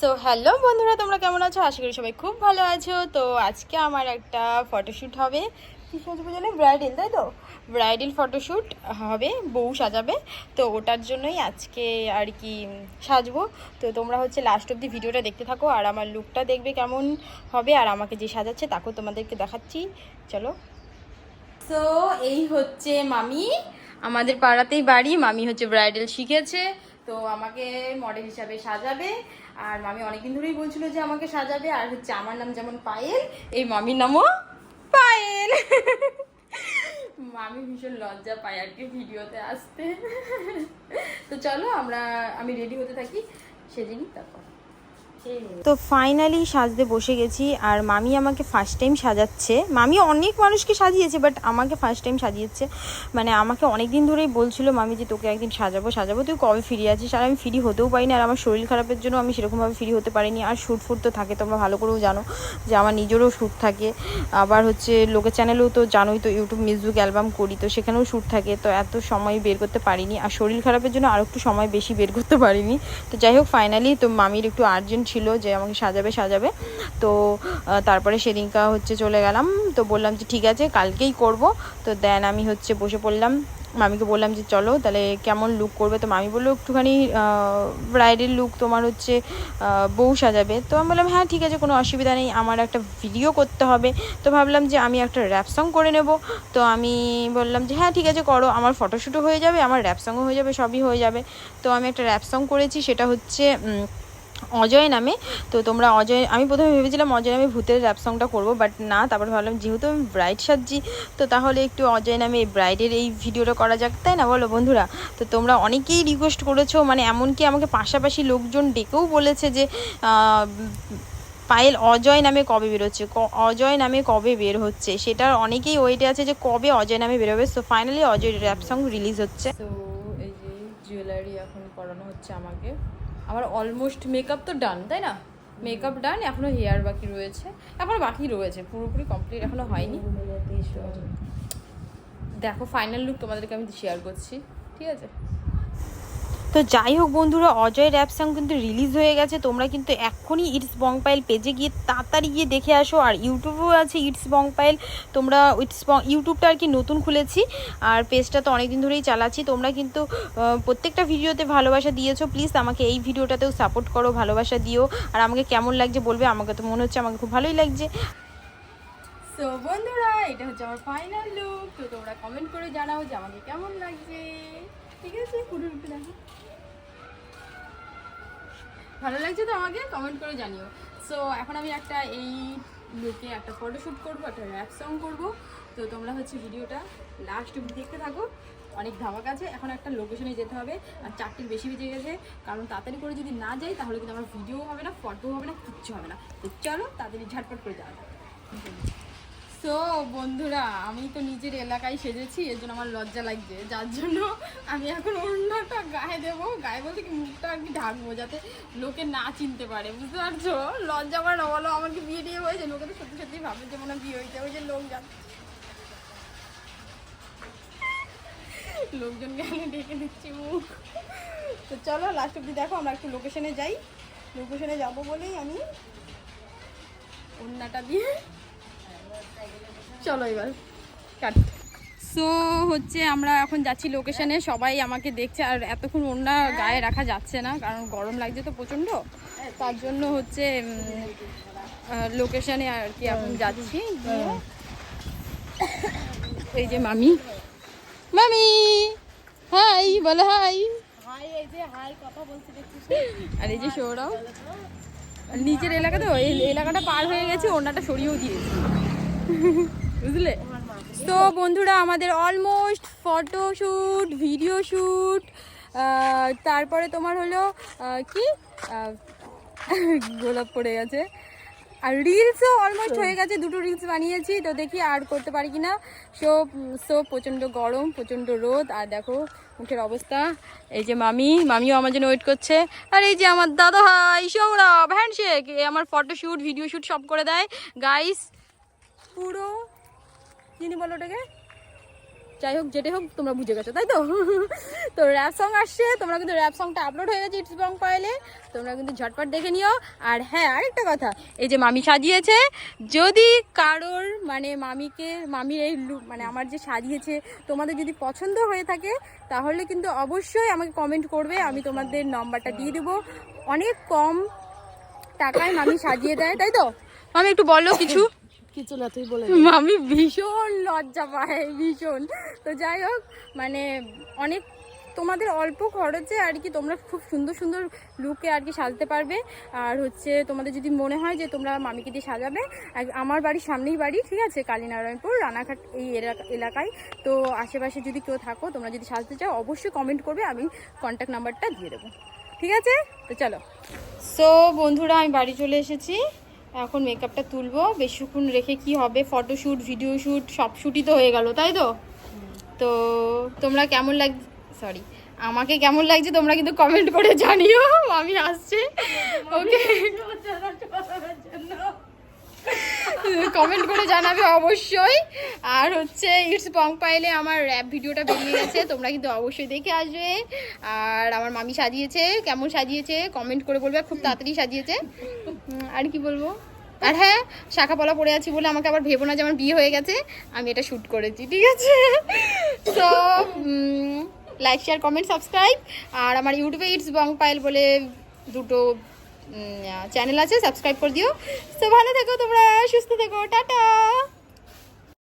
So hello বন্ধুরা, তোমরা কেমন আছো? আশা করি সবাই খুব ভালো আছো। তো, আজকে আমার একটা ফটোশ্যুট হবে। কী সাজবো জানো? ব্রাইডাল তাই তো? ব্রাইডাল ফটোশ্যুট হবে, বউ সাজাবে। তো, ওটার জন্যই আজকে আর কি সাজবো। তো, তোমরা হচ্ছে লাস্ট অব্দি ভিডিওটা দেখতে থাকো, আর আমার লুকটা দেখবে কেমন হবে, আর আমাকে যে সাজাচ্ছে তাকেও তোমাদেরকে দেখাচ্ছি। চলো। সো এই হচ্ছে মামি। আমাদের পাড়াতেই বাড়ি, মামি হচ্ছে ব্রাইডাল শিখেছে। তো, আমাকে মডেল হিসাবে সাজাবে। আর মামি অনেকদিন ধরেই বলছিল যে আমাকে সাজাবে, আর হচ্ছে আমার নাম যেমন পায়েল, এই মামির নামও পায়েল। মামি ভীষণ লজ্জা পায় আর কি ভিডিওতে আসতে। তো চলো আমরা, আমি রেডি হতে থাকি সেদিনই তারপর। তো ফাইনালি সাজতে বসে গেছি আর মামি আমাকে ফার্স্ট টাইম সাজাচ্ছে। মামি অনেক মানুষকে সাজিয়েছে বাট আমাকে ফার্স্ট টাইম সাজিয়েছে। মানে আমাকে অনেক দিন ধরেই বলছিল, মামি, যে তোকে একদিন সাজাবো সাজাবো, তুই কবে ফিরে আছিস? আর আমি ফ্রি হতেও পারিনি, আর আমার শরীর খারাপের জন্য আমি সেরকমভাবে ফ্রি হতে পারিনি। আর শ্যুট ফুট তো থাকে, তোমরা ভালো করেও জানো যে আমার নিজেরও শ্যুট থাকে। আবার হচ্ছে লোকের চ্যানেলেও তো জানোই তো ইউটিউব মিউজিক অ্যালবাম করি, তো সেখানেও শ্যুট থাকে। তো এত সময় বের করতে পারিনি, আর শরীর খারাপের জন্য আর একটু সময় বেশি বের করতে পারিনি। তো যাই হোক ফাইনালি তো মামির একটু আর্জেন্ট ছিল যে আমাকে সাজাবে সাজাবে। তো তারপরে সেদিনকা হচ্ছে চলে গেলাম। তো বললাম যে ঠিক আছে, কালকেই করব। তো দেন আমি হচ্ছে বসে পড়লাম। মামিকে বললাম যে চলো, তাহলে কেমন লুক করবে? তো মামি বলল একটুখানি ব্রাইডাল লুক তোমার হচ্ছে বউ সাজাবে। তো আমি বললাম হ্যাঁ ঠিক আছে, কোনো অসুবিধা নেই। আমার একটা ভিডিও করতে হবে। তো ভাবলাম যে আমি একটা র্যাপ সং করে নেব। তো আমি বললাম যে হ্যাঁ ঠিক আছে, করো। আমার ফটোশ্যুটও হয়ে যাবে, আমার র্যাপ সঙ্গও হয়ে যাবে, সবই হয়ে যাবে। তো আমি একটা র্যাপ সং করেছি, সেটা হচ্ছে অজয় নামে। তো তোমরা অজয়, আমি প্রথমে ভেবেছিলাম অজয় নামে ভূতের র্যাপ সংটা করব বাট না, তারপর ভাবলাম যেহেতু আমি ব্রাইড সাজছি, তো তাহলে একটু অজয় নামে এই ব্রাইডের এই ভিডিওটা করা যাক, তাই না বলো বন্ধুরা? তো তোমরা অনেকেই রিকোয়েস্ট করেছ মানে এমনকি আমাকে পাশাপাশি লোকজন ডেকেও বলেছে যে পায়েল অজয় নামে কবে বেরোচ্ছে অজয় নামে কবে বের হচ্ছে? সেটার অনেকেই ওয়েটে আছে যে কবে অজয় নামে বেরোবে so finally Ajay rap song release হচ্ছে। তো এই যে জুয়েলারি এখন করানো হচ্ছে আমাকে। আমার অলমোস্ট মেকআপ তো ডান তাই না? মেকআপ ডান এখনও হেয়ার বাকি রয়েছে। এখনও বাকি রয়েছে পুরোপুরি কমপ্লিট এখনও হয়নি। দেখো ফাইনাল লুক তোমাদেরকে আমি শেয়ার করছি ঠিক আছে? তো যাই হোক বন্ধুরা, অজয় র্যাপ সং কিন্তু রিলিজ হয়ে গেছে। তোমরা কিন্তু এক্ষুনি ইটস বংপাইল পেজে গিয়ে তাড়াতাড়ি গিয়ে দেখে আসো। আর ইউটিউবেও আছে ইটস বংপাইল তোমরা ইটস ইউটিউবটা আর কি নতুন খুলেছি। আর পেজটা তো অনেক দিন ধরেই চালাচ্ছি। তোমরা কিন্তু প্রত্যেকটা ভিডিওতে ভালোবাসা দিয়েছ। প্লিজ আমাকে এই ভিডিওটাতেও সাপোর্ট করো, ভালোবাসা দিও। আর আমাকে কেমন লাগছে বলবে, আমাকে তো মনে হচ্ছে আমাকে খুব ভালোই লাগছে। সো বন্ধুরা, এটা হচ্ছে আমার ফাইনাল লুক তো তোমরা কমেন্ট করে জানাও যে আমাকে কেমন লাগছে। ঠিক আছে ভালো লাগছে তো আমাকে? কমেন্ট করে জানিও। সো এখন আমি একটা এই লুকে একটা ফটোশ্যুট করব, একটা র্যাপ সং করব। তো তোমরা হচ্ছে ভিডিওটা লাস্ট অব্দি দেখতে থাকো। অনেক ধামাক আছে। এখন একটা লোকেশনে যেতে হবে। আর চারটির বেশি বেজে গেছে। কারণ তাড়াতাড়ি করে যদি না যাই, তাহলে কিন্তু আমার ভিডিও হবে না ফটো হবে না, কিচ্ছু হবে না। তো চলো, তাড়াতাড়ি ঝাটপট করে যাওয়া। সো বন্ধুরা, আমি তো নিজের এলাকায় সেজেছি, এর জন্য আমার লজ্জা লাগছে। যার জন্য আমি এখন অন্যটা গায়ে দেবো। গায়ে বলতে কি মুখটা আর কি ঢাকবো যাতে লোকে না চিনতে পারে, বুঝতে পারছ? লজ্জা আমার না বলো আমার কি বিয়ে টিয়ে হয়েছে লোকে তো সত্যি সত্যি ভাবে যে মনে বিয়ে হয়েছে, ওই যে লোক যাচ্ছে লোকজন গেলে ডেকে দিচ্ছি মুখ? তো চলো লাস্ট অব্দি দেখো, আমরা একটু লোকেশনে যাই। লোকেশনে যাব বলেই আমি অন্যটা দিয়ে চলো এবার কাট সো হচ্ছে আমরা এখন যাচ্ছি লোকেশনে সবাই আমাকে দেখছে আর এতক্ষণ অন্য গায়ে রাখা যাচ্ছে না কারণ গরম লাগছে তো প্রচণ্ড। তার জন্য হচ্ছে লোকেশনে আর কি এখন যাচ্ছি। এই যে মামি। মামি! হাই বলো হাই আর এই যে সৌরভ। আর নিচের এলাকা তো এই এলাকাটা পার হয়ে গেছে ওনাটা সরিয়েও দিয়েছি। বুঝলে? তো বন্ধুরা, আমাদের almost photo shoot video shoot তারপরে তোমার হলো কি? গোলাপ পড়ে গেছে। আর রিলসও অলমোস্ট হয়ে গেছে, দুটো রিলস বানিয়েছি, তো দেখি আর করতে পারি কিনা। সো সো প্রচণ্ড গরম, প্রচণ্ড রোদ, আর দেখো মুখের অবস্থা। এই যে মামি, মামিও আমার জন্য ওয়েট করছে। আর এই যে আমার দাদা ভাই, সৌরভ হ্যান্ডশেক আমার ফটো শ্যুট ভিডিও শ্যুট সব করে দেয়। গাইস পুরো যিনি বলো ওটাকে। যাই হোক, যেটাই হোক, তোমরা বুঝে গেছো, তাই তো? তো র্যাপ সং আসছে, তোমরা কিন্তু র্যাপ সংটা আপলোড হয়ে গেছে ইটস বং পাইলে তোমরা কিন্তু ঝটপট দেখে নিও। আর হ্যাঁ আরেকটা কথা, এই যে মামি সাজিয়েছে, যদি কারোর মানে মামিকে, মামির এই মানে আমার যে সাজিয়েছে, তোমাদের যদি পছন্দ হয়ে থাকে, তাহলে কিন্তু অবশ্যই আমাকে কমেন্ট করবে, আমি তোমাদের নম্বরটা দিয়ে দেবো। অনেক কম টাকায় মামি সাজিয়ে দেয়, তাই তো? মামি, একটু বলো কিছু। কিছু না, তুই বলে মামি ভীষণ লজ্জা পায় ভীষণ। তো যাই হোক মানে অনেক তোমাদের অল্প খরচে আর কি তোমরা খুব সুন্দর সুন্দর লুকে আর কি সাজতে পারবে। আর হচ্ছে তোমাদের যদি মনে হয় যে তোমরা মামিকে দিয়ে সাজাবে আমার বাড়ির সামনেই বাড়ি, ঠিক আছে? কালীনারায়ণপুর, রানাঘাট এই এলাকা- এলাকায়। তো আশেপাশে যদি কেউ থাকো, তোমরা যদি সাজতে চাও, অবশ্যই কমেন্ট করবে, আমি কন্ট্যাক্ট নাম্বারটা দিয়ে দেবো। ঠিক আছে? তো চলো। সো বন্ধুরা, আমি বাড়ি চলে এসেছি। এখন মেকআপটা তুলবো বেশিক্ষণ রেখে কি হবে ফটোশ্যুট ভিডিও শ্যুট সব শ্যুটই তো হয়ে গেল তাই তো? তো তোমরা কেমন লাগ সরি আমাকে কেমন লাগছে তোমরা কিন্তু কমেন্ট করে জানিও আমি আসছি। ওকে কমেন্ট করে জানাবে অবশ্যই। আর হচ্ছে ইটস পং পাইলে আমার র্যাপ ভিডিওটা বেরিয়ে গেছে, তোমরা কিন্তু অবশ্যই দেখে আসবে। আর আমার মামি সাজিয়েছে, কেমন সাজিয়েছে কমেন্ট করে বলবে, খুব তাড়াতাড়ি সাজিয়েছে। আর কি বলব? আর হ্যাঁ শাখা পলা পড়ে আছি বলে আমাকে আবার ভেবো না যে আমার বিয়ে হয়ে গেছে, আমি এটা শ্যুট করেছি, ঠিক আছে? তো লাইক শেয়ার কমেন্ট সাবস্ক্রাইব আর আমার ইউটিউবে ইটস বং পাইল বলে দুটো চ্যানেল আছে সাবস্ক্রাইব করে দিও। তো ভালো থেকো তোমরা সুস্থ থেকো টাটা!